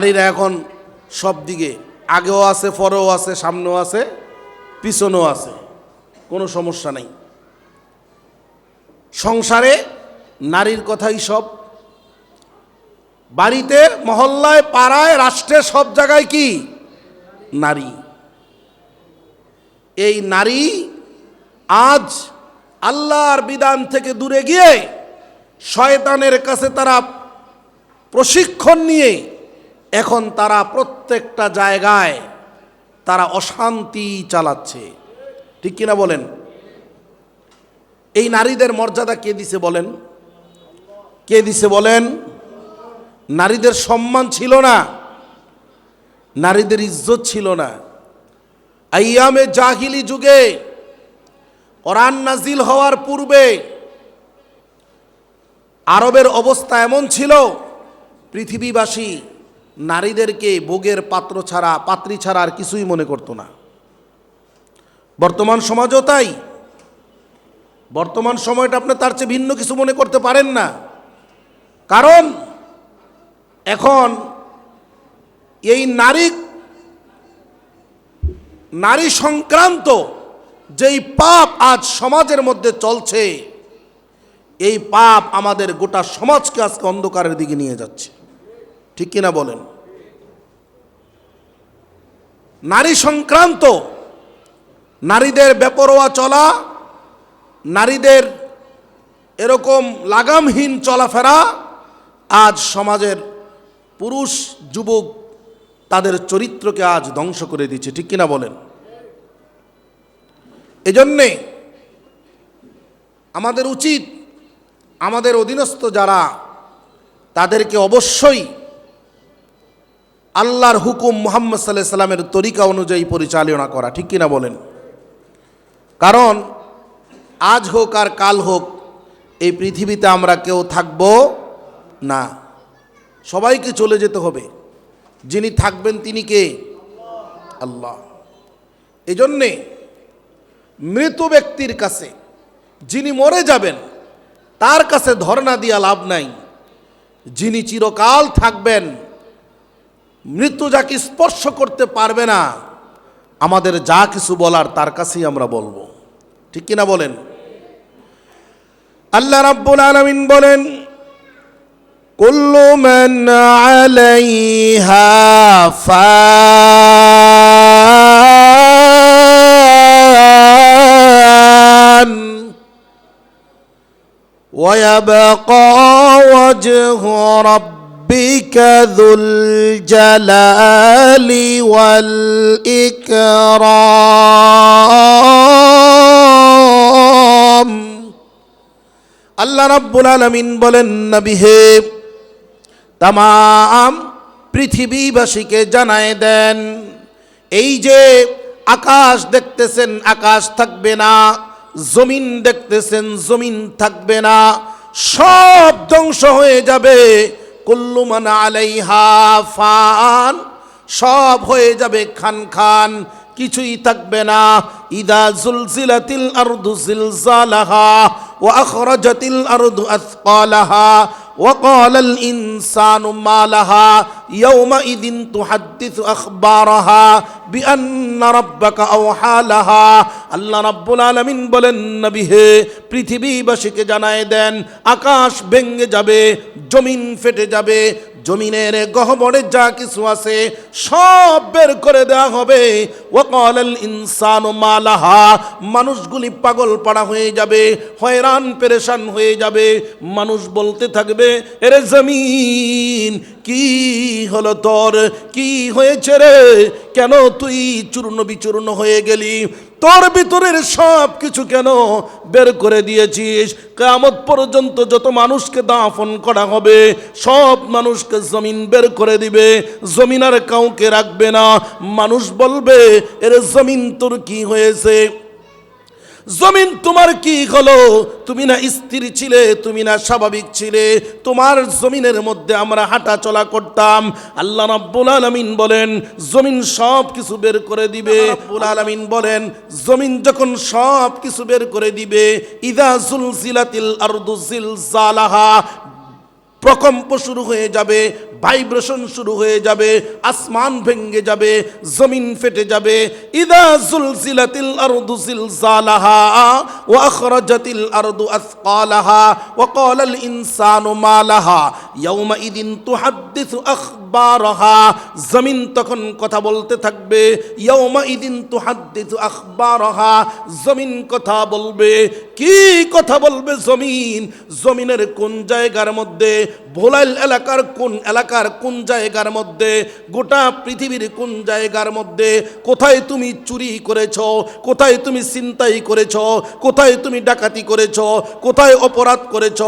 নারীরা এখন সব দিকে আগেও আছে, পরেও আছে, সামনেও আছে, পিছনেও আছে। কোনো সমস্যা নেই। সংসারে নারীর কথাই সব। বাড়িতে, মহল্লায়, পাড়ায়, রাষ্ট্রে সব জায়গায় কি? নারী। এই নারী আজ আল্লাহর বিধান থেকে দূরে গিয়ে শয়তানের কাছে তারা প্রশিক্ষণ নিয়ে এখন তারা প্রত্যেকটা জায়গায় তারা অশান্তি চালাচ্ছে। ঠিক কিনা বলেন? এই নারীদের মর্যাদা কে দিছে বলেন? কে দিছে বলেন? নারীদের সম্মান ছিল না। নারীদের ইজ্জত ছিল না। আইয়ামে জাহিলি যুগে কোরআন নাজিল হওয়ার পূর্বে আরবের অবস্থা এমন ছিল, পৃথিবীবাসী নারীদেরকে ভোগের পাত্র ছাড়া, পাত্রী ছাড়া আর কিছুই মনে করতো না। বর্তমান সমাজও তাই। বর্তমান সময়টা আপনি তার চেয়ে ভিন্ন কিছু মনে করতে পারেন না। কারণ এখন এই নারী নারী সংক্রান্ত যেই পাপ আজ সমাজের মধ্যে চলছে, এই পাপ আমাদের গোটা সমাজকে আজকে অন্ধকারের দিকে নিয়ে যাচ্ছে। ঠিক কিনা বলেন? নারী সংক্রান্ত, নারীদের বেপরোয়া চলা, নারীদের এরকম লাগামহীন চলাফেরা, আজ সমাজের পুরুষ, যুবক তাদের চরিত্রকে আজ ধ্বংস করে দিচ্ছে, ঠিক কিনা বলেন? এজন্যে আমাদের উচিত, আমাদের অধীনস্থ যারা, তাদেরকে অবশ্যই আল্লাহর হুকুম মোহাম্মদ সাল্লাহ সাল্লামের তরিকা অনুযায়ী পরিচালনা করা, ঠিক কিনা বলেন? কারণ, আজ হোক আর কাল হোক, এই পৃথিবীতে আমরা কেউ থাকব না। সবাইকে চলে যেতে হবে। যিনি থাকবেন তিনি কে? আল্লাহ। এজন্যে মৃত ব্যক্তির কাছে, যিনি মরে যাবেন, তার কাছে ধর্ণা দিয়া লাভ নাই। যিনি চিরকাল থাকবেন মৃত্যু যাকে স্পর্শ করতে পারবে না, আমাদের যা কিছু বলার তার কাছেই আমরা বলব। ঠিক কিনা বলেন? আল্লাহ রাব্বুল আলামিন বলেন, কুল্লু মান আলাইহা ফান ওয়াবকা ওয়াজহু রাব্ব ربك ذو الجلال والإكرام আল্লাহ রাব্বুল আলামিন বলেন নবী হে তাম পৃথিবীবাসীকে জানায় দেন এই যে আকাশ দেখতেছেন আকাশ থাকবে না জমিন দেখতেছেন জমিন থাকবে না সব ধ্বংস হয়ে যাবে কুল্লুমান আলাইহা ফান, সব হয়ে যাবে খান খান, কিছুই থাকবে না। ইদা জুলজিলাতিল আরদু জিলজালাহা ওয়া আখরাজাতিল আরদু আথকালাহা وقال الإنسان ما لها يومئذ تحدث أخبارها بأن ربك أوحى لها আল্লাহ রাব্বুল আলামিন বলেন নবী হে পৃথিবীবাসীকে জানায় দেন আকাশ ভেঙে যাবে জমিন ফেটে যাবে জমিনের গহবরে যা কিছু আছে সব বের করে দেওয়া হবে। ওয়াকাল ইনসান মালাহা। মানুষগুলি পাগল পাড়া হয়ে যাবে, হয়রান, পেরেশান হয়ে যাবে। মানুষ বলতে থাকবে, এরে জমিন কি হলো তোর? কি হয়েছে রে? কেন তুই চূর্ণ বিচূর্ণ হয়ে গেলি? তোর ভিতরের সব কিছু কেন বের করে দিয়েছিস? কেমত পর্যন্ত যত মানুষকে দাফন করা হবে, সব মানুষকে জমিন বের করে দিবে। জমিন আর কাউকে রাখবে না। মানুষ বলবে, এর জমিন তোর কি হয়েছে? জমিন তোমার কি হলো? তুমি না স্ত্রী ছিলে, তুমি না স্বাভাবিক ছিলে। তোমার জমিনের মধ্যে আমরা হাঁটা চলা করতাম। আল্লাহ রাব্বুল আলামিন বলেন, জমিন সব কিছু বের করে দিবে। রাব্বুল আলামিন বলেন, জমিন যখন সব কিছু বের করে দিবে, ইদা জুলজিলাতিল আরদু জিলজালাহা প্রকম্প শুরু হয়ে যাবে, ভাইব্রেশন শুরু হয়ে যাবে, আসমান ভেঙ্গে যাবে, জমিন ফেটে যাবে। ইদা জুলজিলাতিল আরদু জিলজালাহা ওয়া আখরাজাতিল আরদু আসকালাহা ওয়া ক্বালাল ইনসানু মা লাহা ইয়াউমা ইদিন তুহাদ্দিসু আখবারাহা। জমিন তখন কথা বলতে থাকবে ইয়াউমা ইদিন তুহাদ্দিসু আখবারাহা। জমিন কথা বলবে। কি কথা বলবে জমিন? জমিনের কোন জায়গার মধ্যে? ভোলাইল এলাকার কোন এলাকার কোন জায়গার মধ্যে? গোটা পৃথিবীর কোন জায়গার মধ্যে? কোথায় তুমি চুরি করেছ? কোথায় তুমি ছিনতাই করেছ? কোথায় তুমি ডাকাতি করেছ? কোথায় অপরাধ করেছ?